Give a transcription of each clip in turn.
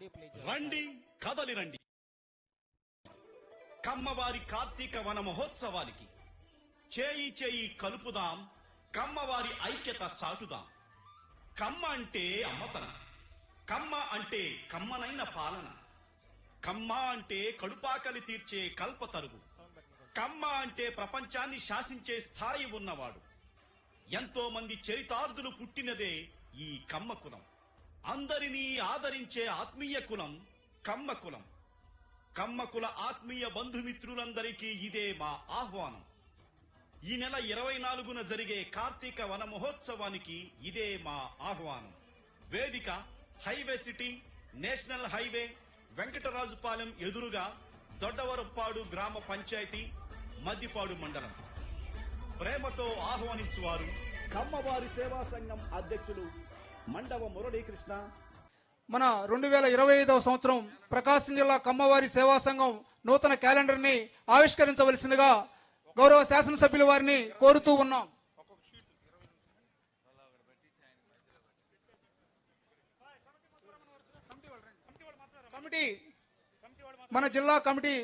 రండి కదలి రండి. కమ్మవారి కార్తీక వన మహోత్సవానికి చేయి చేయి కలుపుదాం కమ్మవారి ఐక్యత చాటుదాం. కమ్మ అంటే అమ్మతనం కమ్మ అంటే కమ్మనైన పాలన కమ్మ అంటే కడుపాకలి తీర్చే కల్పతరుగు కమ్మ అంటే ప్రపంచాన్ని శాసించే స్థాయి ఉన్నవాడు. ఎంతో మంది చరితార్థులు పుట్టినదే ఈ కమ్మ కులం. అందరినీ ఆదరించే ఆత్మీయ కులం కమ్మ కులం. కమ్మ కుల ఆత్మీయ బంధుమిత్రులందరికీ ఇదే మా ఆహ్వానం. ఈ నెల ఇరవై నాలుగున జరిగే కార్తీక వన మహోత్సవానికి ఇదే మా ఆహ్వానం. వేదిక highway city national highway Venkatarajupalem ఎదురుగా దొడ్డవరపాడు గ్రామ పంచాయతీ మద్దిపాడు మండలం. ప్రేమతో ఆహ్వానించువారు కమ్మవారి సేవా సంఘం అధ్యక్షులు మండవ మురళీకృష్ణ. మన రెండు వేల ఇరవై ఐదవ సంవత్సరం ప్రకాశం జిల్లా కమ్మవారి సేవా సంఘం నూతన క్యాలెండర్ని ఆవిష్కరించవలసిందిగా గౌరవ శాసనసభ్యుల వారిని కోరుతూ ఉన్నాం. కమిటీ మన జిల్లా కమిటీ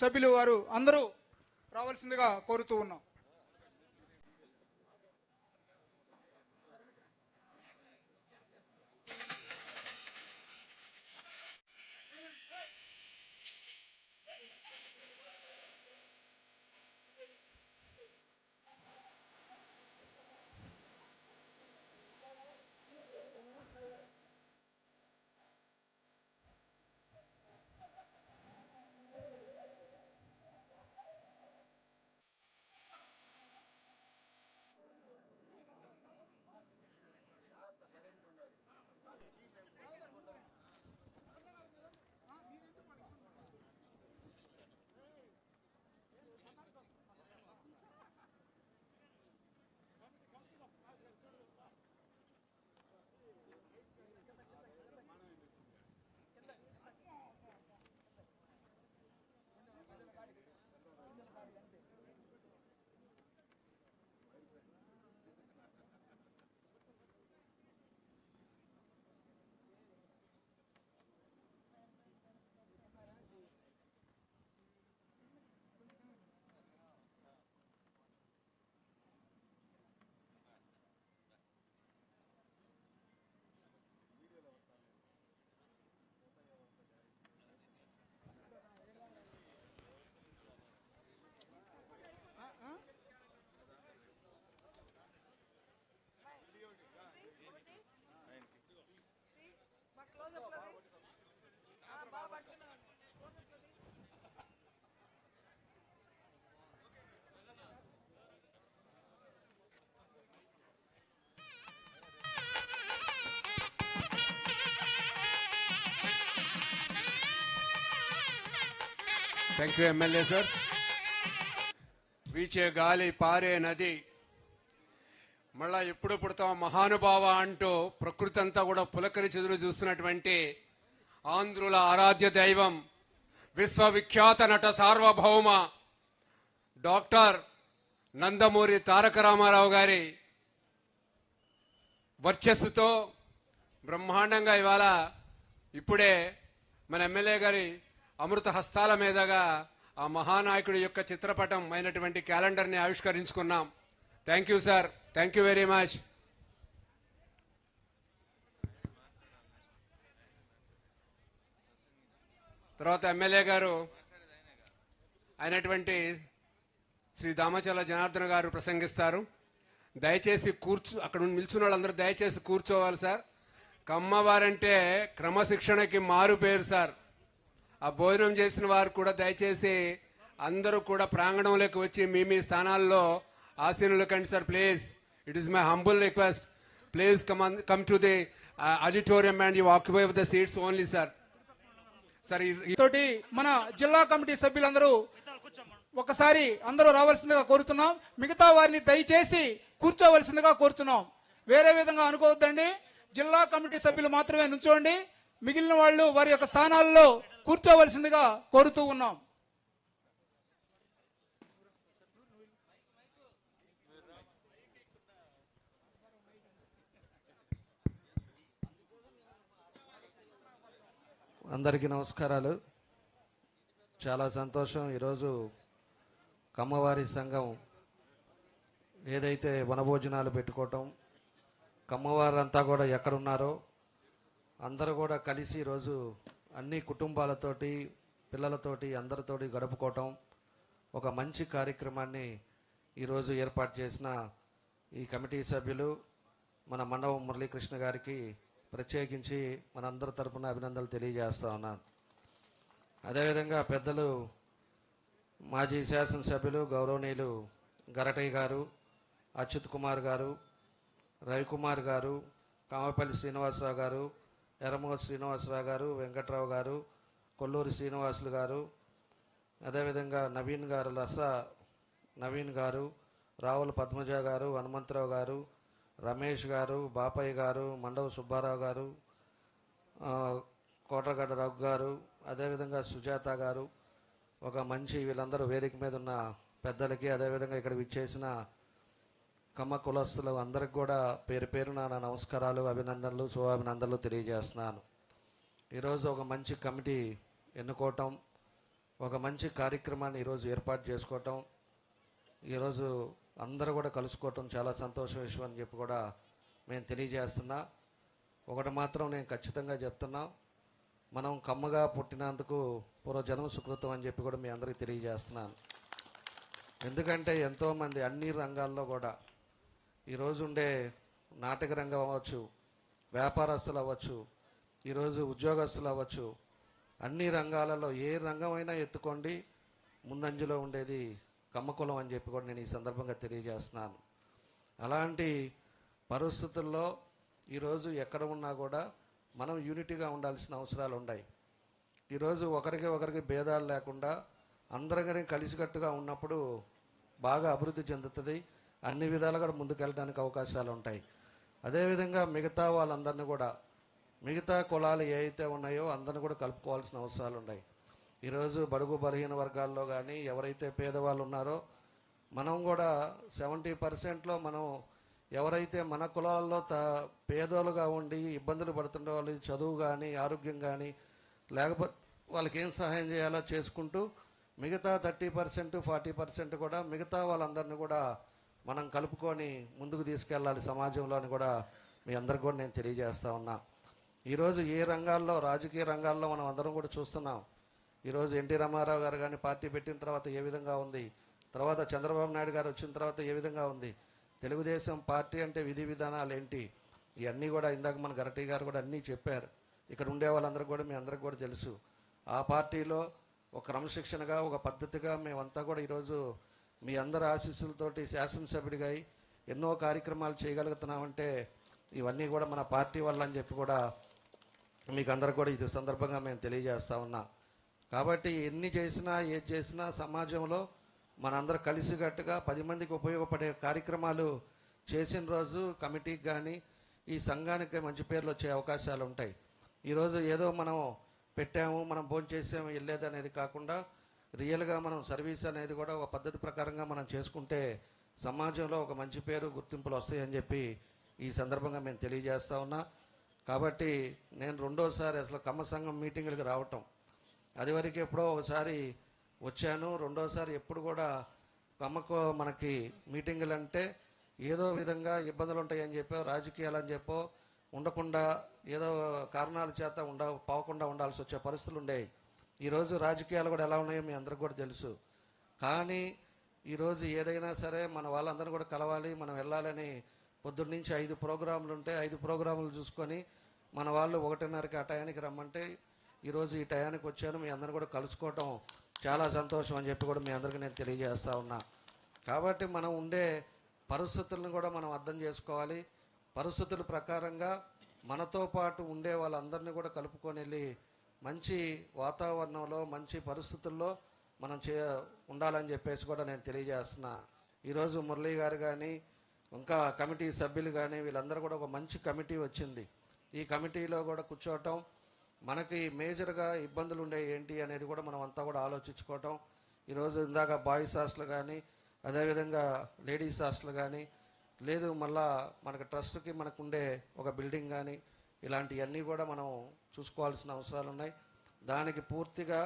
సభ్యులు వారు అందరూ రావాల్సిందిగా కోరుతూ ఉన్నాం. థ్యాంక్ యూ ఎమ్మెల్యే సార్ వీచే గాలి పారే నది. మళ్ళా ఎప్పుడు పుడతాం మహానుభావ అంటూ ప్రకృతి అంతా కూడా పులకరి చెదురు చూస్తున్నటువంటి ఆంధ్రుల ఆరాధ్య దైవం విశ్వవిఖ్యాత నట సార్వభౌమ డాక్టర్ నందమూరి తారక రామారావు గారి వర్చస్సుతో బ్రహ్మాండంగా ఇవాళ ఇప్పుడే మన ఎమ్మెల్యే గారి అమృత హస్తాల మీదుగా ఆ మహానాయకుడి యొక్క చిత్రపటం అయినటువంటి క్యాలెండర్ని ఆవిష్కరించుకున్నాం. Thank you sir thank you very much తర్వాత ఎమ్మెల్యే గారు అయినటువంటి శ్రీ దామచల జనార్దన్ గారు ప్రసంగిస్తారు. దయచేసి కూర్చు అక్కడ నిల్చున్న వాళ్ళందరూ దయచేసి కూర్చోవాలి సార్ కమ్మవారంటే క్రమశిక్షణకి మారు పేరు సార్ ఆ భోజనం చేసిన వారు కూడా దయచేసి అందరూ కూడా ప్రాంగణంలోకి వచ్చి మీ మీ స్థానాల్లో ఆసీనులు కండి sir please. It is my humble request please come come to the auditorium and you occupy the seats only sir sir ఇతోటి తోటి మన జిల్లా కమిటీ సభ్యులందరూ ఒకసారి అందరూ రావాల్సిందిగా కోరుతున్నాం. మిగతా వారిని దయచేసి కూర్చోవలసిందిగా కోరుతున్నాం. వేరే విధంగా అనుకోవద్దండి. జిల్లా కమిటీ సభ్యులు మాత్రమే నుంచోండి. మిగిలిన వాళ్ళు వారి యొక్క స్థానాల్లో కూర్చోవలసిందిగా కోరుతూ ఉన్నాం. అందరికీ నమస్కారాలు. చాలా సంతోషం. ఈరోజు కమ్మవారి సంఘం ఏదైతే వనభోజనాలు పెట్టుకోవటం కమ్మవారంతా కూడా ఎక్కడున్నారో అందరూ కూడా కలిసి ఈరోజు అన్ని కుటుంబాలతోటి పిల్లలతోటి అందరితోటి గడుపుకోవటం ఒక మంచి కార్యక్రమాన్ని ఈరోజు ఏర్పాటు చేసిన ఈ కమిటీ సభ్యులు మన మండవం మురళీకృష్ణ గారికి ప్రత్యేకించి మనందరి తరపున అభినందనలు తెలియజేస్తా ఉన్నాను. అదేవిధంగా పెద్దలు మాజీ శాసనసభ్యులు గౌరవనీయులు గరటయ్య గారు అచ్యుత్ కుమార్ గారు రవికుమార్ గారు కామపల్లి శ్రీనివాసరావు గారు ఎర్రమోహన్ శ్రీనివాసరావు గారు వెంకట్రావు గారు కొల్లూరి శ్రీనివాసులు గారు అదేవిధంగా నవీన్ గారు లస నవీన్ గారు రావుల పద్మజ గారు హనుమంతరావు గారు రమేష్ గారు బాపయ్య గారు మండవ సుబ్బారావు గారు కోటగడ్డ రఘు గారు అదేవిధంగా సుజాత గారు ఒక మంచి వీళ్ళందరూ వేదిక మీద ఉన్న పెద్దలకి అదేవిధంగా ఇక్కడ విచ్చేసిన కమ్మ కులస్తులు అందరికి కూడా పేరు పేరు నా నమస్కారాలు అభినందనలు శుభాభినందనలు తెలియజేస్తున్నాను. ఈరోజు ఒక మంచి కమిటీ ఎన్నుకోవటం ఒక మంచి కార్యక్రమాన్ని ఈరోజు ఏర్పాటు చేసుకోవటం ఈరోజు అందరూ కూడా కలుసుకోవటం చాలా సంతోషం విషయం అని చెప్పి కూడా మేము తెలియజేస్తున్నా. ఒకటి మాత్రం నేను ఖచ్చితంగా చెప్తున్నా. మనం కమ్మగా పుట్టినందుకు పూర్వజనం సుకృతం అని చెప్పి కూడా మీ అందరికీ తెలియజేస్తున్నాను. ఎందుకంటే ఎంతోమంది అన్ని రంగాల్లో కూడా ఈరోజు ఉండే నాటక రంగం అవ్వచ్చు వ్యాపారస్తులు అవ్వచ్చు ఈరోజు ఉద్యోగస్తులు అవ్వచ్చు అన్ని రంగాలలో ఏ రంగమైనా ఎత్తుకోండి ముందంజలో ఉండేది కమ్మకులం అని చెప్పి కూడా నేను ఈ సందర్భంగా తెలియజేస్తున్నాను. అలాంటి పరిస్థితుల్లో ఈరోజు ఎక్కడ ఉన్నా కూడా మనం యూనిటీగా ఉండాల్సిన అవసరాలు ఉన్నాయి. ఈరోజు ఒకరికి ఒకరికి భేదాలు లేకుండా అందరికీ కలిసికట్టుగా ఉన్నప్పుడు బాగా అభివృద్ధి చెందుతుంది. అన్ని విధాలుగా కూడా ముందుకెళ్ళడానికి అవకాశాలు ఉంటాయి. అదేవిధంగా మిగతా వాళ్ళందరినీ కూడా మిగతా కులాలు ఏ అయితే ఉన్నాయో అందరిని కూడా కలుపుకోవాల్సిన అవసరాలు ఉన్నాయి. ఈరోజు బడుగు బలహీన వర్గాల్లో కానీ ఎవరైతే పేదవాళ్ళు ఉన్నారో మనం కూడా సెవెంటీ పర్సెంట్లో మనం ఎవరైతే మన కులాల్లో త పేదోలుగా ఉండి ఇబ్బందులు పడుతుండే వాళ్ళు చదువు కానీ ఆరోగ్యం కానీ లేకపోతే వాళ్ళకి ఏం సహాయం చేయాలో చేసుకుంటూ మిగతా థర్టీ పర్సెంట్ ఫార్టీ పర్సెంట్ కూడా మిగతా వాళ్ళందరినీ కూడా మనం కలుపుకొని ముందుకు తీసుకెళ్ళాలి సమాజంలో అని కూడా మీ అందరికి కూడా నేను తెలియజేస్తా ఉన్నా. ఈరోజు ఏ రంగాల్లో రాజకీయ రంగాల్లో మనం అందరం కూడా చూస్తున్నాం. ఈరోజు ఎన్టీ రామారావు గారు కానీ పార్టీ పెట్టిన తర్వాత ఏ విధంగా ఉంది? తర్వాత చంద్రబాబు నాయుడు గారు వచ్చిన తర్వాత ఏ విధంగా ఉంది? తెలుగుదేశం పార్టీ అంటే విధి విధానాలు ఏంటి? ఇవన్నీ కూడా ఇందాక మన గరటి గారు కూడా అన్నీ చెప్పారు. ఇక్కడ ఉండే వాళ్ళందరికీ కూడా మీ అందరికి కూడా తెలుసు. ఆ పార్టీలో ఒక క్రమశిక్షణగా ఒక పద్ధతిగా మేమంతా కూడా ఈరోజు మీ అందరి ఆశీస్సులతోటి శాసనసభ్యుడిగా అయి ఎన్నో కార్యక్రమాలు చేయగలుగుతున్నామంటే ఇవన్నీ కూడా మన పార్టీ వల్ల అని చెప్పి కూడా మీకు అందరు కూడా ఇది సందర్భంగా మేము తెలియజేస్తా ఉన్నా. కాబట్టి ఎన్ని చేసినా ఏది చేసినా సమాజంలో మనందరూ కలిసికట్టుగా పది మందికి ఉపయోగపడే కార్యక్రమాలు చేసిన రోజు కమిటీకి కానీ ఈ సంఘానికి మంచి పేర్లు వచ్చే అవకాశాలు ఉంటాయి. ఈరోజు ఏదో మనం పెట్టాము మనం భోజనం చేసాము వెళ్ళేది అనేది కాకుండా రియల్గా మనం సర్వీస్ అనేది కూడా ఒక పద్ధతి ప్రకారంగా మనం చేసుకుంటే సమాజంలో ఒక మంచి పేరు గుర్తింపులు వస్తాయని చెప్పి ఈ సందర్భంగా మేము తెలియజేస్తా ఉన్నా. కాబట్టి నేను రెండోసారి అసలు కమ్మ సంఘం మీటింగులకు రావటం. అది వరకు ఎప్పుడో ఒకసారి వచ్చాను. రెండోసారి ఎప్పుడు కూడా కమ్మకు మనకి మీటింగులు అంటే ఏదో విధంగా ఇబ్బందులు ఉంటాయని చెప్పో రాజకీయాలు అని చెప్పో ఉండకుండా ఏదో కారణాల చేత ఉండ పోకుండా ఉండాల్సి వచ్చే పరిస్థితులు ఉండేవి ఈరోజు రాజకీయాలు కూడా ఎలా ఉన్నాయో మీ అందరికి కూడా తెలుసు. కానీ ఈరోజు ఏదైనా సరే మన వాళ్ళందరూ కూడా కలవాలి మనం వెళ్ళాలని పొద్దున్న నుంచి ఐదు ప్రోగ్రాములు ఉంటే ఐదు ప్రోగ్రాములు చూసుకొని మన వాళ్ళు ఒకటిన్నరకి ఆ టయానికి రమ్మంటే ఈరోజు ఈ టయానికి వచ్చాను మీ అందరూ కూడా కలుసుకోవటం చాలా సంతోషం అని చెప్పి కూడా మీ అందరికీ నేను తెలియజేస్తా ఉన్నా. కాబట్టి మనం ఉండే పరిస్థితులను కూడా మనం అర్థం చేసుకోవాలి. పరిస్థితుల ప్రకారంగా మనతో పాటు ఉండే వాళ్ళందరినీ కూడా కలుపుకొని వెళ్ళి మంచి వాతావరణంలో మంచి పరిస్థితుల్లో మనం చే ఉండాలని చెప్పేసి కూడా నేను తెలియజేస్తున్నా. ఈరోజు మురళీ గారు కానీ ఇంకా కమిటీ సభ్యులు కానీ వీళ్ళందరూ కూడా ఒక మంచి కమిటీ వచ్చింది. ఈ కమిటీలో కూడా కూర్చోవటం మనకి మేజర్గా ఇబ్బందులు ఉండే ఏంటి అనేది కూడా మనం అంతా కూడా ఆలోచించుకోవటం. ఈరోజు ఇందాక బాయ్స్ హాస్టల్ కానీ అదేవిధంగా లేడీస్ హాస్టల్ కానీ లేదు మళ్ళా మనకు ట్రస్ట్కి మనకు ఉండే ఒక బిల్డింగ్ కానీ ఇలాంటివన్నీ కూడా మనం చూసుకోవాల్సిన అవసరాలు ఉన్నాయి. దానికి పూర్తిగా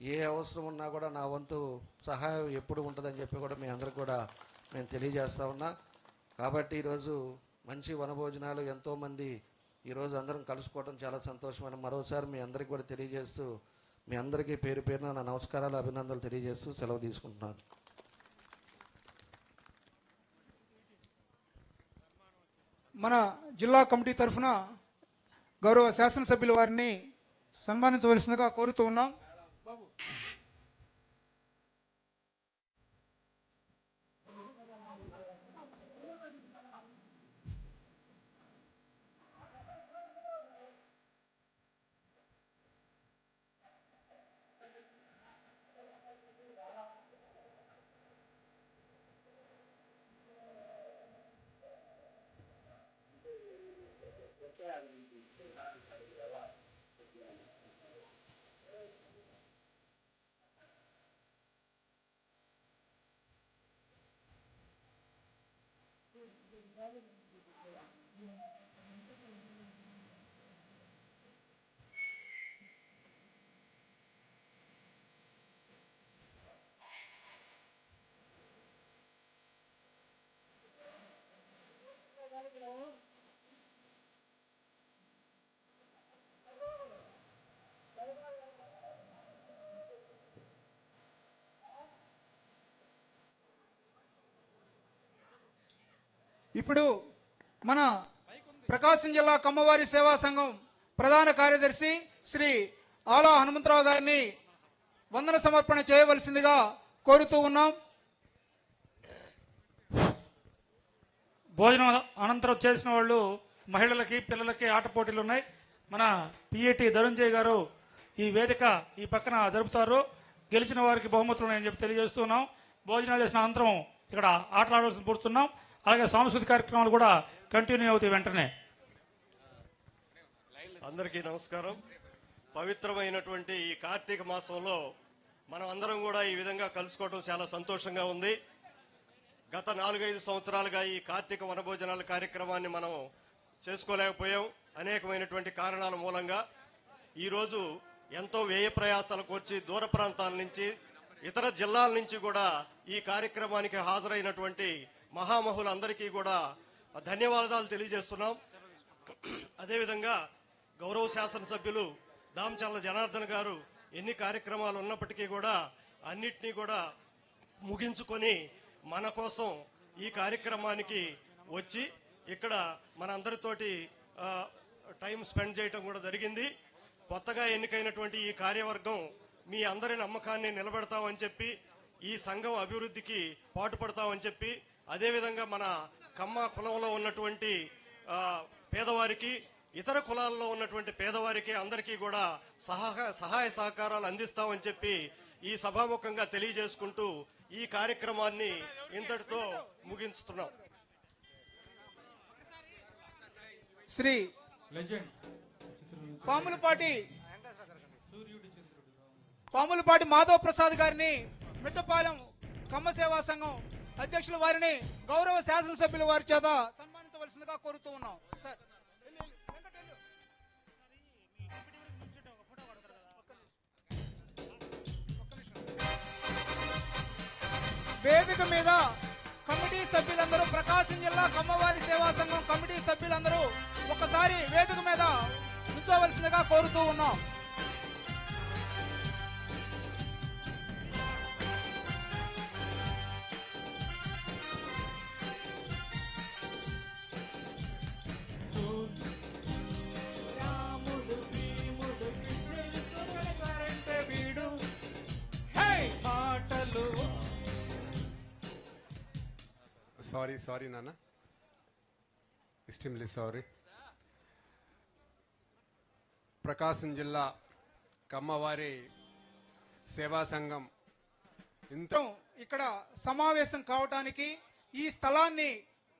ఏ అవసరం ఉన్నా కూడా నా వంతు సహాయం ఎప్పుడు ఉంటుందని చెప్పి కూడా మీ అందరికి కూడా నేను తెలియజేస్తా ఉన్నా. కాబట్టి ఈరోజు మంచి వనభోజనాలు ఎంతోమంది ఈరోజు అందరం కలుసుకోవడం చాలా సంతోషమైన మరోసారి మీ అందరికి కూడా తెలియజేస్తూ మీ అందరికీ పేరు పేరున నా నమస్కారాలు అభినందనలు తెలియజేస్తూ సెలవు తీసుకుంటున్నాను. మన జిల్లా కమిటీ తరఫున గౌరవ శాసనసభ్యుల వారిని సన్మానించవలసిందిగా కోరుతూ ఉన్నాం. rather than ఇప్పుడు మన ప్రకాశం జిల్లా కమ్మవారి సేవా సంఘం ప్రధాన కార్యదర్శి శ్రీ ఆలా హనుమంతరావు గారిని వందన సమర్పణ చేయవలసిందిగా కోరుతూ ఉన్నాం. భోజనం అనంతరం చేసిన వాళ్ళు మహిళలకి పిల్లలకి ఆట పోటీలు ఉన్నాయి. మన పిఏటి ధనుంజయ్ గారు ఈ వేదిక ఈ పక్కన జరుపుతారు. గెలిచిన వారికి బహుమతులు ఉన్నాయని చెప్పి తెలియజేస్తున్నాం భోజనాలు చేసిన అనంతరం ఇక్కడ ఆటలాడవలసిన కూర్చున్నాం అలాగే సాంస్కృతిక కార్యక్రమాలు కూడా కంటిన్యూ అవుతాయి వెంటనే. అందరికీ నమస్కారం. పవిత్రమైనటువంటి ఈ కార్తీక మాసంలో మనం అందరం కూడా ఈ విధంగా కలుసుకోవడం చాలా సంతోషంగా ఉంది. గత నాలుగైదు సంవత్సరాలుగా ఈ కార్తీక వనభోజనాల కార్యక్రమాన్ని మనం చేసుకోలేకపోయాం. అనేకమైనటువంటి కారణాల మూలంగా ఈరోజు ఎంతో వ్యయ ప్రయాసాలు కోర్చి దూర ప్రాంతాల నుంచి ఇతర జిల్లాల నుంచి కూడా ఈ కార్యక్రమానికి హాజరైనటువంటి మహామహులందరికీ కూడా ధన్యవాదాలు తెలియజేస్తున్నాం. అదేవిధంగా గౌరవ శాసనసభ్యులు దామచల్ల జనార్దన్ గారు ఎన్ని కార్యక్రమాలు ఉన్నప్పటికీ కూడా అన్నిటినీ కూడా ముగించుకొని మన కోసం ఈ కార్యక్రమానికి వచ్చి ఇక్కడ మన అందరితోటి టైం స్పెండ్ చేయటం కూడా జరిగింది. కొత్తగా ఎన్నికైనటువంటి ఈ కార్యవర్గం మీ అందరి నమ్మకాన్ని నిలబెడతామని చెప్పి ఈ సంఘం అభివృద్ధికి పాటుపడతామని చెప్పి అదేవిధంగా మన కమ్మ కులంలో ఉన్నటువంటి ఆ, పేదవారికి ఇతర కులాల్లో ఉన్నటువంటి పేదవారికి అందరికీ కూడా సహాయ సహాయ సహకారాలు అందిస్తామని చెప్పి ఈ సభాముఖంగా తెలియజేసుకుంటూ ఈ కార్యక్రమాన్ని ఇంతటితో ముగించుతున్నాం. శ్రీ పాములపాటి పాములపాటి మాధవ్ ప్రసాద్ గారిని మిట్టపాలెం కమ్మ సేవా సంఘం అధ్యక్షుల వారిని గౌరవ శాసనసభ్యుల వారి చేత సన్మానించవలసిందిగా కోరుతూ ఉన్నాం. సార్. వేదిక మీద కమిటీ సభ్యులందరూ ప్రకాశం జిల్లా కమ్మవారి సేవా సంఘం కమిటీ సభ్యులందరూ ఒకసారి వేదిక మీద ఉంచవలసిందిగా కోరుతూ ఉన్నాం. సారీ సారీ నాన్న. ఎక్స్ట్రీమ్లీ సారీ ప్రకాశం జిల్లా కమ్మవారి సేవా సంఘం. ఇంత ఇక్కడ సమావేశం కావటానికి ఈ స్థలాన్ని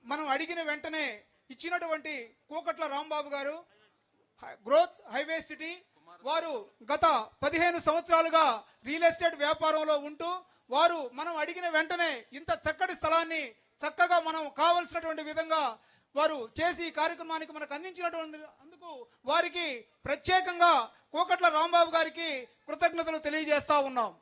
మనం అడిగిన వెంటనే ఇచ్చినటువంటి కూకట్ల రాంబాబు గారు గ్రోత్ హైవే సిటీ వారు గత పదిహేను సంవత్సరాలుగా రియల్ ఎస్టేట్ వ్యాపారంలో ఉంటూ వారు మనం అడిగిన వెంటనే ఇంత చక్కటి స్థలాన్ని చక్కగా మనం కావలసినటువంటి విధంగా వారు చేసి ఈ కార్యక్రమానికి మనకు అందించినటువంటి అందుకు వారికి ప్రత్యేకంగా కోకట్ల రాంబాబు గారికి కృతజ్ఞతలు తెలియజేస్తా ఉన్నాం.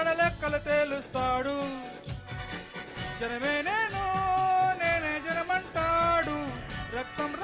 పేలుడు లెక్కలు తేలుస్తాడు. జనమే